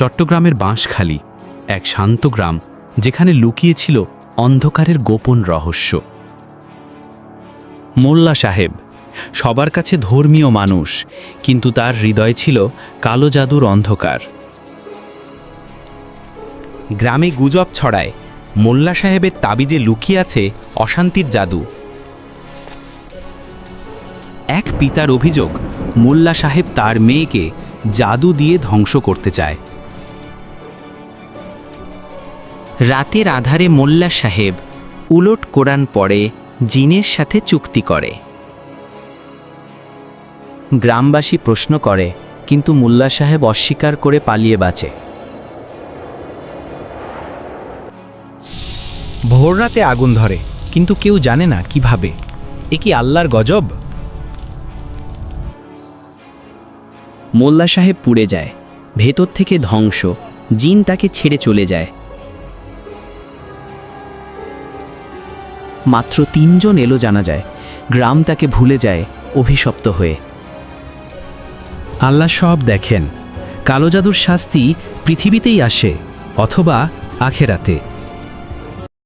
চট্টগ্রামের বাঁশখালী, এক শান্ত গ্রাম যেখানে লুকিয়ে ছিল অন্ধকারের গোপন রহস্য। মোল্লা সাহেব, সবার কাছে ধর্মীয় মানুষ, কিন্তু তার হৃদয় ছিল কালো জাদুর অন্ধকার। গ্রামে গুজব ছড়ায়, মোল্লা সাহেবের তাবিজে লুকিয়ে আছে অশান্তির জাদু। এক পিতার অভিযোগ, মোল্লা সাহেব তার মেয়েকে জাদু দিয়ে ধ্বংস করতে চায়। রাতের আধারে মোল্লা সাহেব উলট কোরআন পড়ে, জিনের সাথে চুক্তি করে। গ্রামবাসী প্রশ্ন করে, কিন্তু মোল্লা সাহেব অস্বীকার করে পালিয়ে বাঁচে। ভোররাতে আগুন ধরে, কিন্তু কেউ জানে না কীভাবে। এ কি আল্লাহর গজব? মোল্লা সাহেব পুড়ে যায়, ভেতর থেকে ধ্বংস, জিন তাকে ছেড়ে চলে যায়। মাত্র তিনজন এলো জানা যায়। গ্রাম তাকে ভুলে যায় অভিশপ্ত হয়ে। আল্লাহ সব দেখেন। কালো জাদুর শাস্তি পৃথিবীতেই আসে অথবা আখেরাতে।